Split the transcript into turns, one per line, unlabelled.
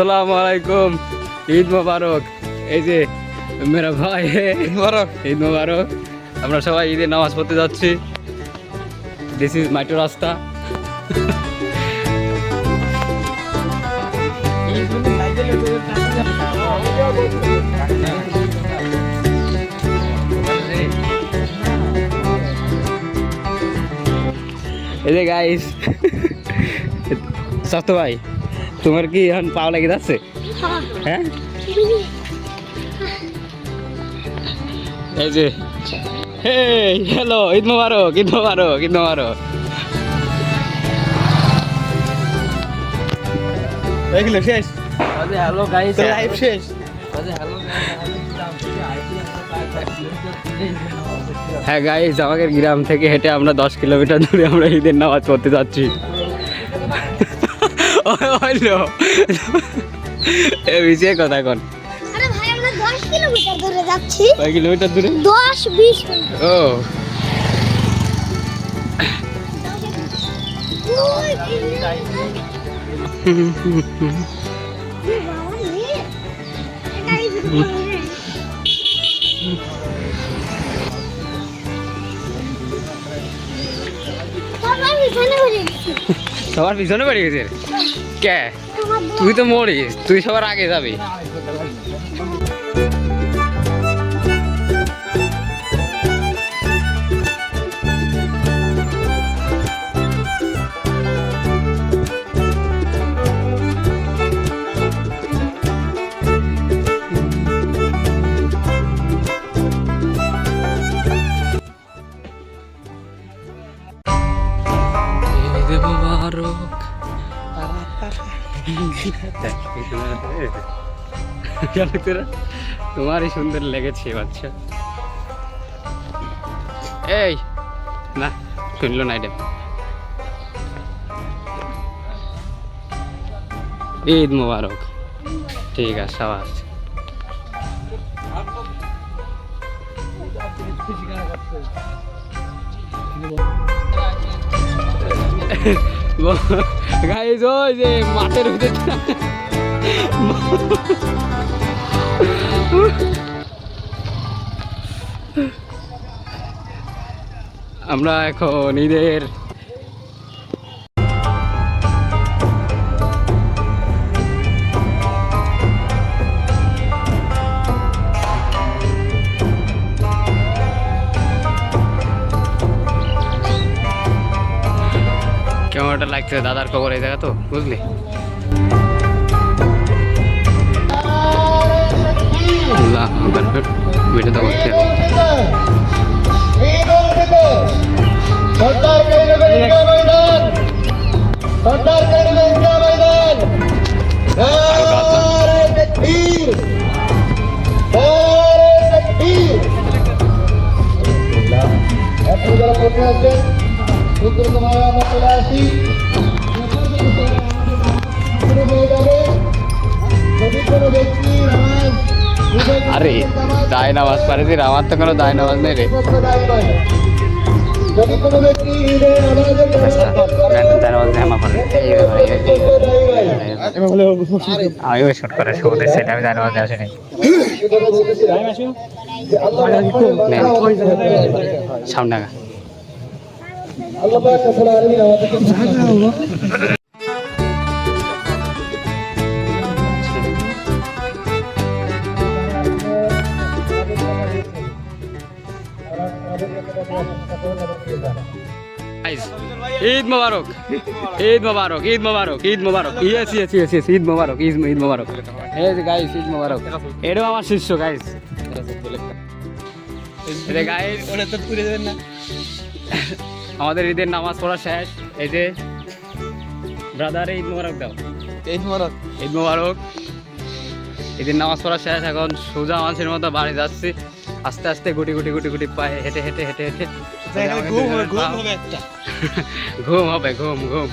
সালাম আলাইকুম। ঈদ মোবারক। এই যে মেরা ভাই।
মোবারক।
ঈদ মোবারক। আমরা সবাই ঈদের নামাজ পড়তে যাচ্ছি। দিস ইজ মাইটো রাস্তা। এই যে গাইস সত্য ভাই। তোমার কি এখন পাও লেগে যাচ্ছে? হ্যাঁ? এই যে হে হ্যালো ঈদ মোবারক ঈদ মোবারক ঈদ মোবারক।
এগুলো শেষ?
হ্যালো গাইস
লাইফ শেষ?
হ্যাঁ গাইস আমাকে গ্রাম থেকে হেঁটে আমরা দশ কিলোমিটার দূরে আমরা ঈদের নামাজ পড়তে যাচ্ছি। হইল এ বিজয় কথা কোন
আরে ভাই আমরা দশ কিলোমিটার দূরে যাচ্ছি
কয় কিলোমিটার দূরে
দশ বিশ মিনিট
ও
ওই, এই বাবা রে। গাড়ি ভিতরে পড়ে। বাবা, পিছনে পড়ে গেছি।
কে? তুই তো মরিস তুই সবার আগে যাবি। তোমারই সুন্দর লেগেছে বাচ্চা। এই না শুনলো না এটা। ঈদ মোবারক। ঠিক আছে সাবাস। গাইজ ওই যে মাঠের ভিতরে আমরা এখন ঈদের কেমন একটা লাগছে দাদার খবর এই জায়গা তো বুঝলি আল্লাহ আকবার। ভিডিও তো করতে হবে।
সরদার আমরা চলে আসি পুরো
আরে দায় নামাজ পারেছি আমার তো কোনো দায় নামাজ নেই রে। পারে শট করে দিচ্ছি আমি দায় নামাজ আসিনি। সামনে।
আল্লাহ আমাদেরকে
ঈদ মোবারক। ঈদ মোবারক ঈদ মোবারক ঈদ মোবারক। Yes yes yes yes Eid মোবারক ঈদ ঈদ মোবারক। এই যে গাইস ঈদ মোবারক। এটাও আমার শিষ্য গাইস এই গাইস
ওটা তো পুরে দেবেন না।
আমাদের ঈদের নামাজ পড়া শেষ। এই যে ব্রাদার ঈদ মোবারক দাও।
ঈদ মোবারক।
ঈদ মোবারক। ঈদের নামাজ পড়া শেষ এখন সোজা মানুষের মতো বাড়ি যাচ্ছি। আস্তে আস্তে গুটি গুটি গুটি গুটি পায়ে হেঁটে হেঁটে হেঁটে হেঁটে।
ঘুম হবে ঘুম
ঘুম হবে ঘুম ঘুম।